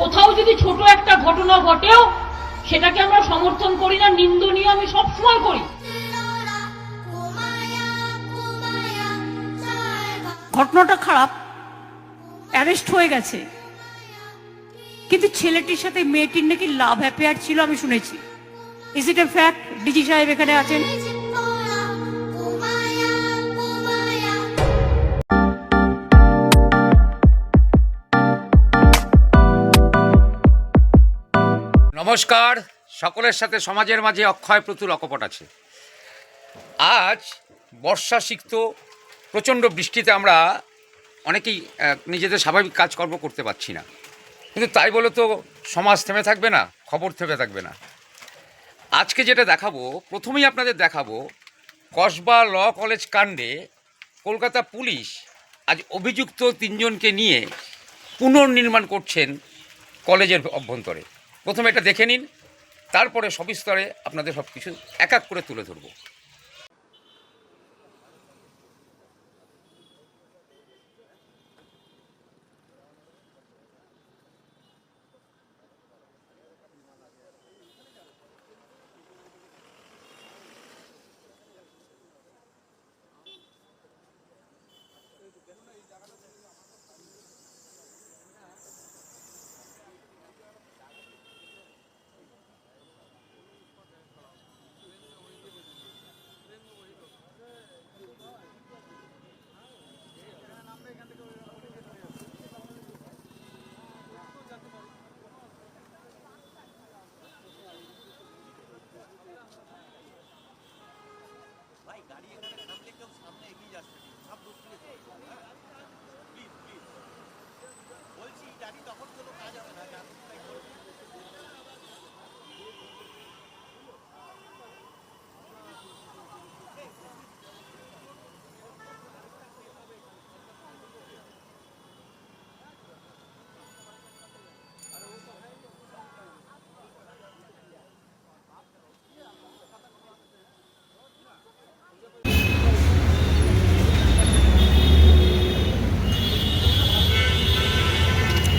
কোথাও যদি ছোট একটা ঘটনা ঘটেও সেটাকে আমরা সমর্থন করি না, নিন্দনীয় আমি সবসময় করি। ঘটনাটা খারাপ অ্যারেস্ট হয়ে গেছে। কিন্তু ছেলেটির সাথে মেয়েটির নাকি লাভ অ্যাফেয়ার ছিল আমি শুনেছি। Is it a fact DG সাহেব এখানে আছেন। নমস্কার। সকলের সাথে সমাজের মাঝে অক্ষয় প্রতুল অকপট আছে। আজ বর্ষা সিক্ত, প্রচণ্ড বৃষ্টিতে আমরা অনেকেই নিজেদের স্বাভাবিক কাজকর্ম করতে পারছি না। কিন্তু তাই বলে তো সমাজ থেমে থাকবে না, খবর থেমে থাকবে না। আজকে যেটা দেখাবো, প্রথমেই আপনাদের দেখাবো, কসবা ল কলেজ কাণ্ডে কলকাতা পুলিশ আজ অভিযুক্ত তিনজনকে নিয়ে পুনর্নির্মাণ করছেন কলেজের অভ্যন্তরে। প্রথমে এটা দেখে নিন তারপরে সবিস্তরে আপনাদের সব কিছু এক এক করে তুলে ধরবো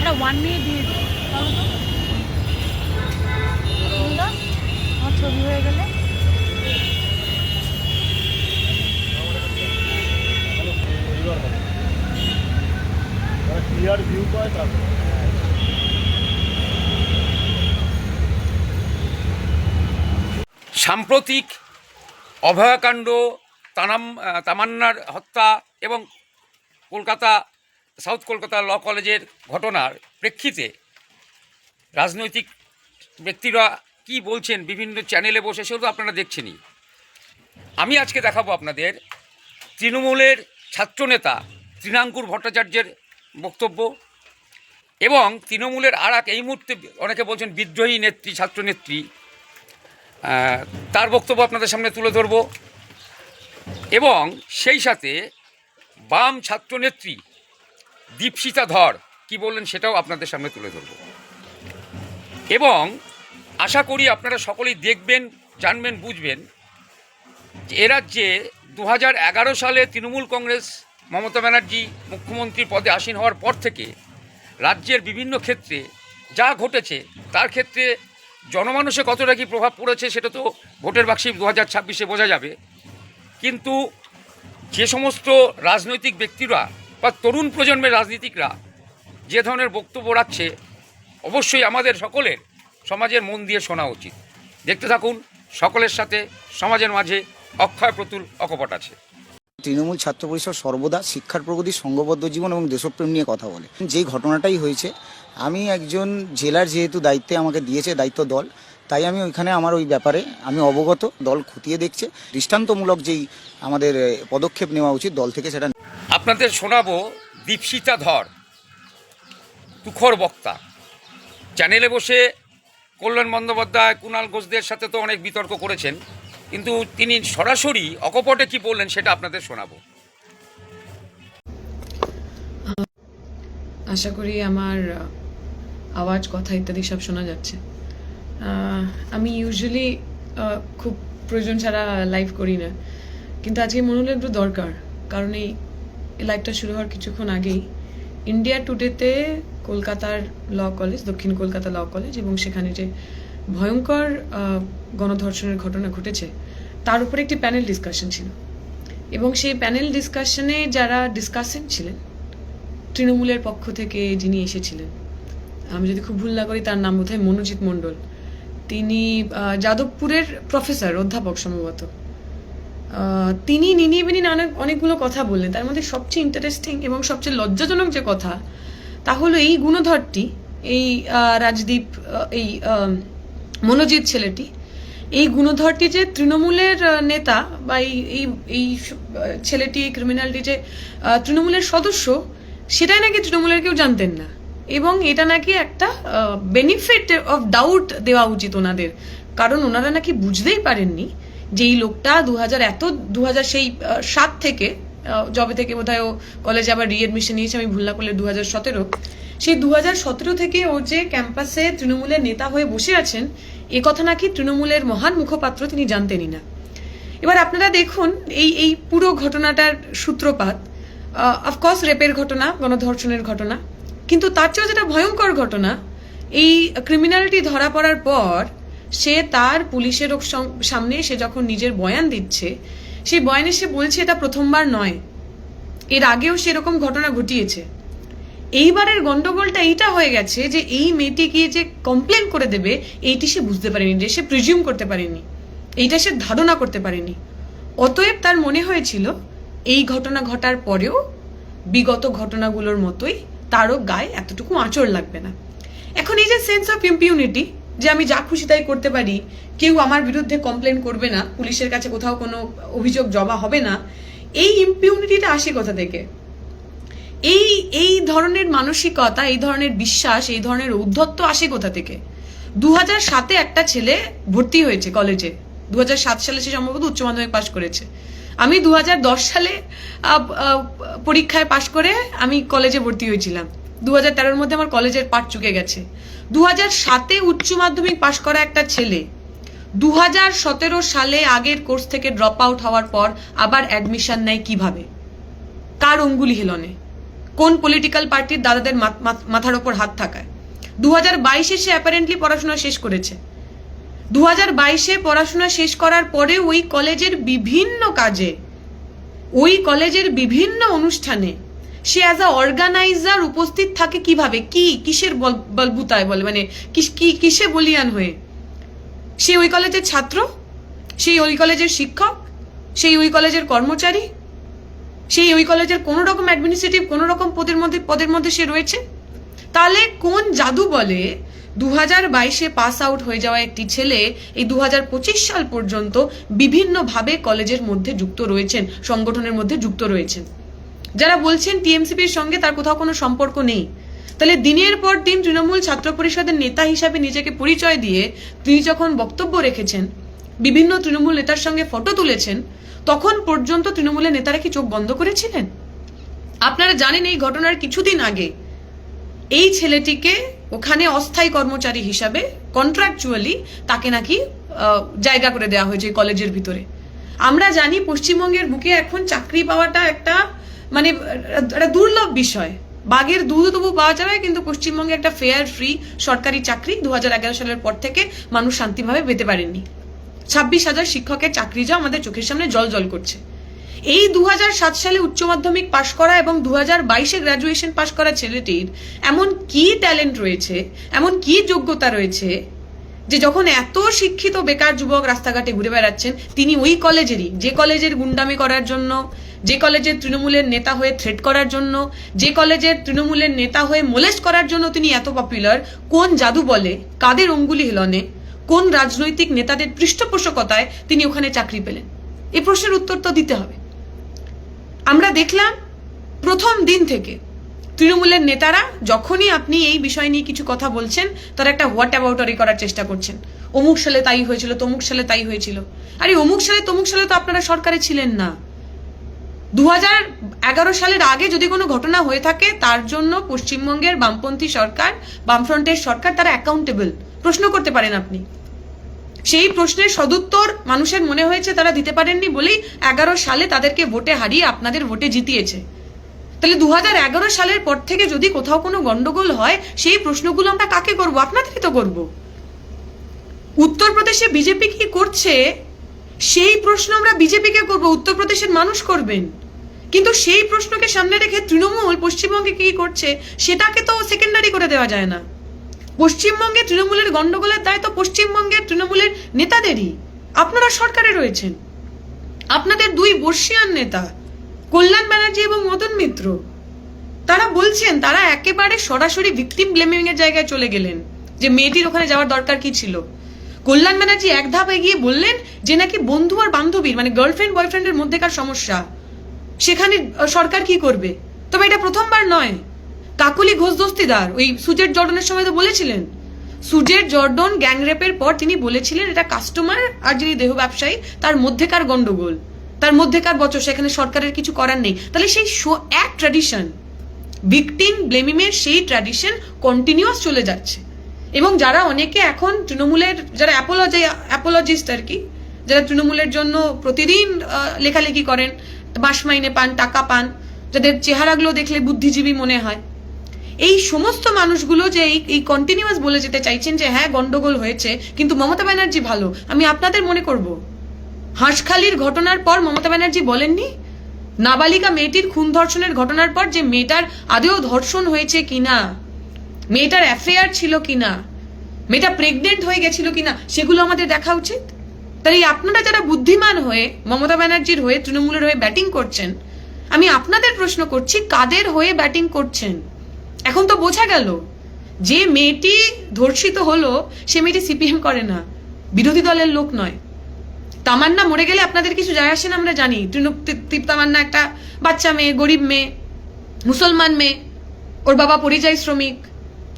এটা ওয়ান মিনিট দিয়ে দিই আমার ছবি হয়ে গেলে ক্লিয়ার ভিউ পায় তারপর সাম্প্রতিক অভয়াকাণ্ড, তানাম তামান্নার হত্যা এবং কলকাতা, সাউথ কলকাতা ল কলেজের ঘটনার প্রেক্ষিতে রাজনৈতিক ব্যক্তিরা কি বলছেন বিভিন্ন চ্যানেলে বসে সেগুলো আপনারা দেখছেনই। আমি আজকে দেখাবো আপনাদের তৃণমূলের ছাত্রনেতা তৃণাঙ্কুর ভট্টাচার্যের বক্তব্য এবং তৃণমূলের আর এক এই মুহূর্তে অনেকে বলছেন বিদ্রোহী নেত্রী, ছাত্রনেত্রী তার বক্তব্য আপনাদের সামনে তুলে ধরব। এবং সেই সাথে বাম ছাত্রনেত্রী দীপশিতা ধর, কি বললেন সেটাও আপনাদের সামনে তুলে ধরব। এবং আশা করি আপনারা সকলেই দেখবেন, জানবেন, বুঝবেন যে এ রাজ্যে দু হাজার এগারো সালে তৃণমূল কংগ্রেস, মমতা ব্যানার্জি মুখ্যমন্ত্রী পদে আসীন হওয়ার পর থেকে রাজ্যের বিভিন্ন ক্ষেত্রে যা ঘটেছে, তার ক্ষেত্রে জনমানুষে কতটা কি প্রভাব পড়েছে সেটা তো ভোটের বাক্সে দু হাজার ছাব্বিশে বোঝা যাবে। কিন্তু যে সমস্ত রাজনৈতিক ব্যক্তিরা বা তরুণ প্রজন্মের রাজনীতিকরা যে ধরনের বক্তব্য রাখছে, অবশ্যই আমাদের সকলের সমাজের মন দিয়ে শোনা উচিত। দেখতে থাকুন, সকলের সাথে সমাজের মাঝে অক্ষয় প্রতুল অকপট আছে। তৃণমূল ছাত্র পরিষদ সর্বদা শিক্ষার প্রগতি, সংঘবদ্ধ জীবন এবং দেশপ্রেম নিয়ে কথা বলে। যেই ঘটনাটাই হয়েছে, আমি একজন জেলার যেহেতু দায়িত্বে আমাকে দিয়েছে দায়িত্ব দল, তাই আমি ওইখানে আমার ওই ব্যাপারে আমি অবগত, দল খতিয়ে দেখছে। দৃষ্টান্তমূলক যেই আমাদের পদক্ষেপ নেওয়া উচিত দল থেকে সেটা আপনাদের শোনাবো দীপশিতা ধর, তুখর বক্তা। চ্যানেলে বসে কল্যাণ বন্দ্যোপাধ্যায় কুণাল ঘোষদের সাথে তো অনেক বিতর্ক করেছেন। কিন্তু তিনি সরাসরি অকপটে কি বললেন সেটা আপনাদের শোনাবো। আশা করি আমার আওয়াজ, কথা ইত্যাদি সব শোনা যাচ্ছে। আমি ইউজুয়ালি খুব প্রয়োজন ছাড়া লাইভ করি না। কিন্তু আজকে মনে হলো একটু দরকার, কারণ এই লাইভটা শুরু হওয়ার কিছুক্ষণ আগেই ইন্ডিয়া টুডেতে কলকাতার ল কলেজ দক্ষিণ কলকাতা ল কলেজ এবং সেখানে যে ভয়ঙ্কর গণধর্ষণের ঘটনা ঘটেছে, তার উপরে একটি প্যানেল ডিসকাশন ছিল। এবং সেই প্যানেল ডিসকাশনে যারা ডিসকাশন ছিলেন, তৃণমূলের পক্ষ থেকে যিনি এসেছিলেন, আমি যদি খুব ভুল না করি, তার নাম বোধহয় মনোজিৎ মণ্ডল, তিনি যাদবপুরের প্রফেসর অধ্যাপক সম্ভবত। তিনি নিনি বিনি অনেক অনেকগুলো কথা বললেন, তার মধ্যে সবচেয়ে ইন্টারেস্টিং এবং সবচেয়ে লজ্জাজনক যে কথা, তা হলো এই গুণধরটি, এই রাজদীপ এই মনোজিৎ ছেলেটি। এই গুণধরটি যে তৃণমূলের নেতা বা এই এই ছেলেটি ক্রিমিনালটি যে তৃণমূলের সদস্য, সেটাই নাকি তৃণমূলের কেউ জানতেন না। এবং এটা নাকি একটা বেনিফিট অফ ডাউট দেওয়া উচিত ওনাদের। কারণ ওনারা নাকি বুঝতেই পারেননি যে এই লোকটা দু হাজার এত দু হাজার সেই সাত থেকে জবে থেকে বোধহয় ও কলেজে আবার রিএডমিশন নিয়েছে, আমি ভুল না করলে দু হাজার সতেরো সেই দু থেকে ও যে ক্যাম্পাসে তৃণমূলের নেতা হয়ে বসে আছেন, এ কথা নাকি তৃণমূলের মহান মুখপাত্র তিনি জানতেনই না। এবার আপনারা দেখুন, এই এই পুরো ঘটনাটার সূত্রপাত অফকোর্স রেপের ঘটনা, গণধর্ষণের ঘটনা, কিন্তু তার চেয়েও যেটা ভয়ঙ্কর ঘটনা, এই ক্রিমিনালিটি ধরা পড়ার পর সে তার পুলিশের সামনে সে যখন নিজের বয়ান দিচ্ছে, সেই বয়ানে সে বলছে, এটা প্রথমবার নয়। এর আগেও সেরকম ঘটনা ঘটিয়েছে। এইবারের গন্ডগোলটা এইটা হয়ে গেছে যে এই মেয়েটি গিয়ে যে কমপ্লেন করে দেবে, এইটি সে বুঝতে পারেনি, যে সে প্রিজিউম করতে পারেনি, এইটা সে ধারণা করতে পারেনি। অতএব তার মনে হয়েছিল, এই ঘটনা ঘটার পরেও বিগত ঘটনাগুলোর মতোই তারও গায়ে এতটুকু আঁচড় লাগবে না। এখন এই যে সেন্স অফ ইম্পিউনিটি যে আমি যা খুশি তাই করতে পারি, কেউ আমার বিরুদ্ধে কমপ্লেন করবে না, পুলিশের কাছে কোথাও কোনো অভিযোগ জমা হবে না, এই ইম্পিউনিটিটা আসে কোথা থেকে? এই এই ধরনের মানসিকতা, এই ধরনের বিশ্বাস, এই ধরনের ঔদ্ধত্য আসে কোথা থেকে? দু সাতে একটা ছেলে ভর্তি হয়েছে কলেজে দু হাজার সাত সালে সে সম্ভবত উচ্চ মাধ্যমিক পাশ করেছে। আমি দু হাজার দশ সালে পরীক্ষায় পাশ করে আমি কলেজে ভর্তি হয়েছিলাম। দু হাজার তেরোর মধ্যে আমার কলেজের পাঠ চুকে গেছে। দু হাজার সাতে উচ্চ মাধ্যমিক পাশ করা একটা ছেলে দু হাজার সতেরো সালে আগের কোর্স থেকে ড্রপ আউট হওয়ার পর আবার অ্যাডমিশন নেয় কীভাবে? কার অঙ্গুলি হেলনে? কোন পলিটিক্যাল পার্টির দাদাদের মাথ- মাথ- মাথার ওপর হাত থাকায়। দু হাজার বাইশে সে অ্যাপারেন্টলি পড়াশোনা শেষ করেছে। দু হাজার বাইশে পড়াশোনা শেষ করার পরে ওই কলেজের বিভিন্ন কাজে, ওই কলেজের বিভিন্ন অনুষ্ঠানে সে অ্যাজ আ অর্গানাইজার উপস্থিত থাকে কীভাবে? কি, কিসের বল- বলবুতায় বলে? মানে কি, কিসে বলিয়ান হয়ে? সে ওই কলেজের ছাত্র, সেই ওই কলেজের শিক্ষক, সেই ওই কলেজের কর্মচারী সেই ওই কলেজের কোনো রকম অ্যাডমিনিস্ট্রেটিভ কোনো রকম পদের মধ্যে পদের মধ্যে সে রয়েছে? তাহলে কোন জাদু বলে দু হাজার বাইশে পাস আউট হয়ে যাওয়া একটি ছেলে এই দু হাজার পঁচিশ সাল পর্যন্ত বিভিন্নভাবে কলেজের মধ্যে যুক্ত রয়েছেন, সংগঠনের মধ্যে যুক্ত রয়েছেন। যারা বলছেন টিএমসিপির সঙ্গে তার কোথাও কোনো সম্পর্ক নেই, তাহলে দিনের পর দিন তৃণমূল ছাত্র পরিষদের নেতা হিসাবে নিজেকে পরিচয় দিয়ে তিনি যখন বক্তব্য রেখেছেন বিভিন্ন তৃণমূল নেতার সঙ্গে ফটো তুলেছেন, তখন পর্যন্ত তৃণমূলের নেতারা কি চোখ বন্ধ করেছিলেন? আপনারা জানেন এই ঘটনার কিছুদিন আগে এই ছেলেটিকে ওখানে অস্থায়ী কর্মচারী হিসাবে কন্ট্রাকচুয়ালি তাকে নাকি জায়গা করে দেওয়া হয়েছে কলেজের ভিতরে। আমরা জানি পশ্চিমবঙ্গের বুকে এখন চাকরি পাওয়াটা একটা মানে একটা দুর্লভ বিষয়। বাঘের দুধ তবু পাওয়া যাবে কিন্তু পশ্চিমবঙ্গে একটা ফেয়ার ফ্রি সরকারি চাকরি দু হাজার এগারো সালের পর থেকে মানুষ শান্তিভাবে পেতে পারেননি। ছাব্বিশ হাজার শিক্ষকের চাকরি যা আমাদের চোখের সামনে জল জল করছে। এই দু সালে উচ্চ মাধ্যমিক পাশ করা এবং দু হাজার বাইশে গ্রাজুয়েশন পাশ করা ছেলেটির এমন কি ট্যালেন্ট রয়েছে, এমন কি যোগ্যতা রয়েছে যে যখন এত শিক্ষিত বেকার যুবক রাস্তাঘাটে ঘুরে বেড়াচ্ছেন, তিনি ওই কলেজেরই, যে কলেজের গুন্ডামি করার জন্য, যে কলেজের তৃণমূলের নেতা হয়ে থ্রেট করার জন্য, যে কলেজের তৃণমূলের নেতা হয়ে মোলেস্ট করার জন্য তিনি এত পপুলার কোন জাদু বলে, কাদের অঙ্গুলি হেলনে কোন রাজনৈতিক নেতাদের পৃষ্ঠপোষকতায় তিনি ওখানে চাকরি পেলেন? এ প্রশ্নের উত্তর তো দিতে হবে। আমরা দেখলাম, প্রথম দিন থেকে তৃণমূলের নেতারা যখনই আপনি এই বিষয় নিয়ে কিছু কথা বলছেন, তারা একটা হোয়াট অ্যাবাউটারি করার চেষ্টা করছেন। অমুক সালে তাই হয়েছিল, তমুক সালে তাই হয়েছিল। আরে, অমুক সালে, তমুক সালে তো আপনারা সরকারে ছিলেন না। দু সালের আগে যদি কোনো ঘটনা হয়ে থাকে, তার জন্য পশ্চিমবঙ্গের বামপন্থী সরকার, বামফ্রন্টের সরকার, তারা অ্যাকাউন্টেবল প্রশ্ন করতে পারেন আপনি। সেই প্রশ্নের সদুত্তর মানুষের মনে হয়েছে তারা দিতে পারেননি বলেই এগারো সালে তাদেরকে ভোটে হারিয়ে আপনাদের ভোটে জিতিয়েছে। তাহলে দু হাজার এগারো সালের পর থেকে যদি কোথাও কোনো গন্ডগোল হয়, সেই প্রশ্নগুলো আমরা কাকে করব? আপনাদেরই তো করব। উত্তরপ্রদেশে বিজেপি কি করছে? সেই প্রশ্ন আমরা বিজেপিকে করব? উত্তরপ্রদেশের মানুষ করবেন। কিন্তু সেই প্রশ্নকে সামনে রেখে তৃণমূল পশ্চিমবঙ্গে কি করছে? সেটাকে তো সেকেন্ডারি করে দেওয়া যায় না। পশ্চিমবঙ্গে তৃণমূলের গন্ডগোলের দায় তো পশ্চিমবঙ্গের তৃণমূলের নেতাদেরই। আপনারা সরকারে রয়েছেন। আপনাদের দুই বর্ষিয়ান নেতা, কল্যাণ ব্যানার্জি এবং মদন মিত্র, তারা বলছেন তারা একেবারে সরাসরি ভিকটিম ব্লেমিং এর জায়গায় চলে গেলেন, যে মেয়েটির ওখানে যাওয়ার দরকার কি ছিল। কল্যাণ ব্যানার্জি এক ধাপ এগিয়ে বললেন যে নাকি বন্ধু আর বান্ধবীর মানে গার্লফ্রেন্ড বয়ফ্রেন্ডের মধ্যেকার সমস্যা, সেখানে সরকার কি করবে? তবে এটা প্রথমবার নয়। কাকলি ঘোষ দস্তিদার ওই সুজেট জর্ডনের সময় তো বলেছিলেন। সুজেট জর্ডন গ্যাংরেপের পর তিনি বলেছিলেন, এটা কাস্টমার আর যিনি দেহ ব্যবসায়ী, তার মধ্যেকার গন্ডগোল। তার মধ্যেকার বছর সেখানে সরকারের কিছু করার নেই। তাহলে সেই এক ট্র্যাডিশন ভিকটিম ব্লেমিমের সেই ট্র্যাডিশন কন্টিনিউয়াস চলে যাচ্ছে। এবং যারা অনেকে এখন তৃণমূলের, যারা অ্যাপোলজি অ্যাপোলজিস্ট আর কি, যারা তৃণমূলের জন্য প্রতিদিন লেখালেখি করেন বাস মাইনে পান, টাকা পান, যাদের চেহারাগুলো দেখলে বুদ্ধিজীবী মনে হয় এই সমস্ত মানুষগুলো যে এই কন্টিনিউয়াস বলে যেতে চাইছেন যে হ্যাঁ গন্ডগোল হয়েছে, কিন্তু মমতা ব্যানার্জি ভালো। আমি আপনাদের মনে করব। হাঁসখালির ঘটনার পর মমতা ব্যানার্জি বলেননি? নাবালিকা মেয়েটির খুন ধর্ষণের ঘটনার পর যে মেয়েটার আদেও ধর্ষণ হয়েছে কিনা? মেয়েটার অ্যাফেয়ার ছিল কিনা? মেয়েটা প্রেগনেন্ট হয়ে গেছিল কিনা? সেগুলো আমাদের দেখা উচিত? তাই আপনারা যারা বুদ্ধিমান হয়ে, মমতা ব্যানার্জির হয়ে, তৃণমূলের হয়ে ব্যাটিং করছেন, আমি আপনাদের প্রশ্ন করছি, কাদের হয়ে ব্যাটিং করছেন? এখন তো বোঝা গেল, যে মেয়েটি ধর্ষিত হলো, সে মেয়েটি সিপিএম করে না, বিরোধী দলের লোক নয়। তামান্না মরে গেলে আপনাদের কিছু যায় আসে না আমরা জানি। তৃণ- তামান্না একটা বাচ্চা মেয়ে, গরিব মেয়ে, মুসলমান মেয়ে, ওর বাবা পরিযায়ী শ্রমিক,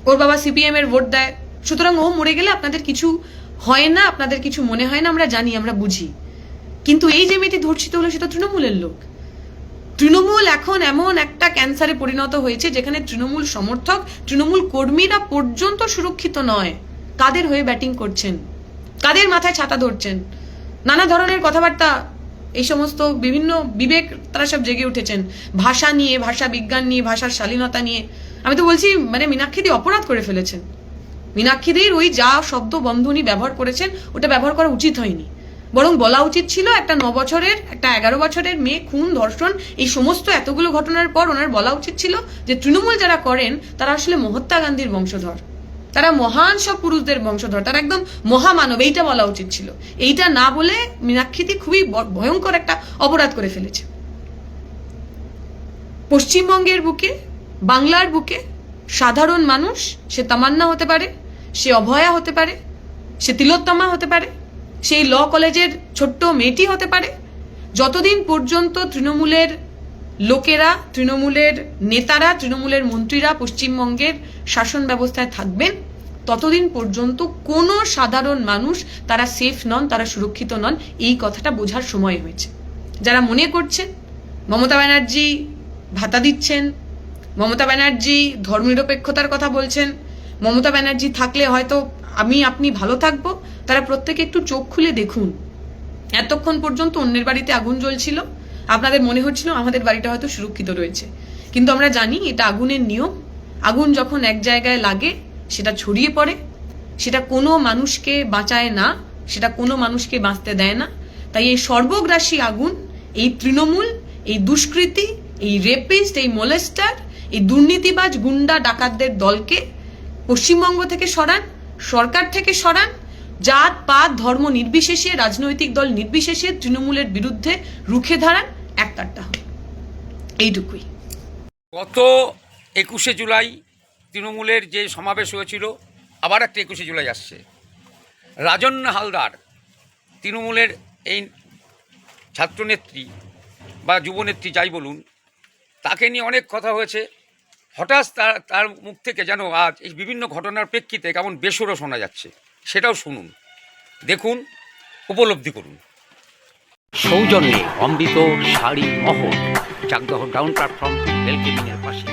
ওর বাবা সিপিএম এর ভোট দেয়। সুতরাং ও মরে গেলে আপনাদের কিছু হয় না, আপনাদের কিছু মনে হয় না, আমরা জানি, আমরা বুঝি। কিন্তু এই যে মেয়েটি ধর্ষিত হলো সেটা তৃণমূলের লোক। তৃণমূল এখন এমন একটা ক্যান্সারে পরিণত হয়েছে যেখানে তৃণমূল সমর্থক, তৃণমূল কর্মীরা পর্যন্ত সুরক্ষিত নয়। কাদের হয়ে ব্যাটিং করছেন? কাদের মাথায় ছাতা ধরছেন? নানা ধরনের কথাবার্তা, এই সমস্ত বিভিন্ন বিবেক, তারা সব জেগে উঠেছেন। ভাষা নিয়ে, ভাষা বিজ্ঞান নিয়ে, ভাষার শালীনতা নিয়ে। আমি তো বলছি মানে মীনাক্ষীদি অপরাধ করে ফেলেছেন। মীনাক্ষীদের ওই যা শব্দ বন্ধনী ব্যবহার করেছেন, ওটা ব্যবহার করা উচিত হয়নি। বরং বলা উচিত ছিল একটা ন বছরের, একটা এগারো বছরের মেয়ে, খুন, ধর্ষণ, এই সমস্ত এতগুলো ঘটনার পর ওনার বলা উচিত ছিল যে তৃণমূল যারা করেন, তারা আসলে মহাত্মা গান্ধীর বংশধর। তারা মহান সব পুরুষদের বংশধর, তারা একদম মহামানব, এইটা বলা উচিত ছিল। এইটা না বলে মীনাক্ষীতি খুবই ভয়ঙ্কর একটা অপরাধ করে ফেলেছে। পশ্চিমবঙ্গের বুকে, বাংলার বুকে, সাধারণ মানুষ, সে তামান্না হতে পারে, সে অভয়া হতে পারে, সে তিলোত্তমা হতে পারে সেই ল কলেজের ছোট্ট মেয়েটি হতে পারে। যতদিন পর্যন্ত তৃণমূলের লোকেরা, তৃণমূলের নেতারা, তৃণমূলের মন্ত্রীরা পশ্চিমবঙ্গের শাসন ব্যবস্থায় থাকবেন, ততদিন পর্যন্ত কোনো সাধারণ মানুষ তারা সেফ নন, তারা সুরক্ষিত নন, এই কথাটা বোঝার সময় হয়েছে। যারা মনে করছেন, মমতা ব্যানার্জি ভাতা দিচ্ছেন, মমতা ব্যানার্জি ধর্মনিরপেক্ষতার কথা বলছেন, মমতা ব্যানার্জি থাকলে হয়তো আমি, আপনি ভালো থাকব তারা প্রত্যেকে একটু চোখ খুলে দেখুন। এতক্ষণ পর্যন্ত অন্যের বাড়িতে আগুন জ্বলছিল। আপনাদের মনে হচ্ছিল আমাদের বাড়িটা হয়তো সুরক্ষিত রয়েছে। কিন্তু আমরা জানি এটা আগুনের নিয়ম। আগুন যখন এক জায়গায় লাগে, সেটা ছড়িয়ে পড়ে। সেটা কোনো মানুষকে বাঁচায় না, সেটা কোনো মানুষকে বাঁচতে দেয় না। তাই এই সর্বগ্রাসী আগুন, এই তৃণমূল, এই দুষ্কৃতি, এই রেপিস্ট, এই মোলেস্টার, এই দুর্নীতিবাজ গুন্ডা ডাকাতদের দলকে পশ্চিমবঙ্গ থেকে সরান, সরকার থেকে সরান জাত, পাত, ধর্ম নির্বিশেষে, রাজনৈতিক দল নির্বিশেষে তৃণমূলের বিরুদ্ধে রুখে দাঁড়ান একতারটা হবে এইটুকুই। গত একুশে জুলাই তৃণমূলের যে সমাবেশ হয়েছিল, আবার একটা একুশে জুলাই আসছে। রাজন্য হালদার, তৃণমূলের এই ছাত্রনেত্রী বা যুবনেত্রী যাই বলুন, তাকে নিয়ে অনেক কথা হয়েছে। হঠাৎ তার তার মুখ থেকে যেন আজ এই বিভিন্ন ঘটনার প্রেক্ষিতে কেমন বেসুরো শোনা যাচ্ছে। সেটাও শুনুন দেখুন উপলব্ধি করুন। সৌজন্যে অমৃত শাড়ি মহল চাকদহ ডাউন প্ল্যাটফর্ম রেল পাশে।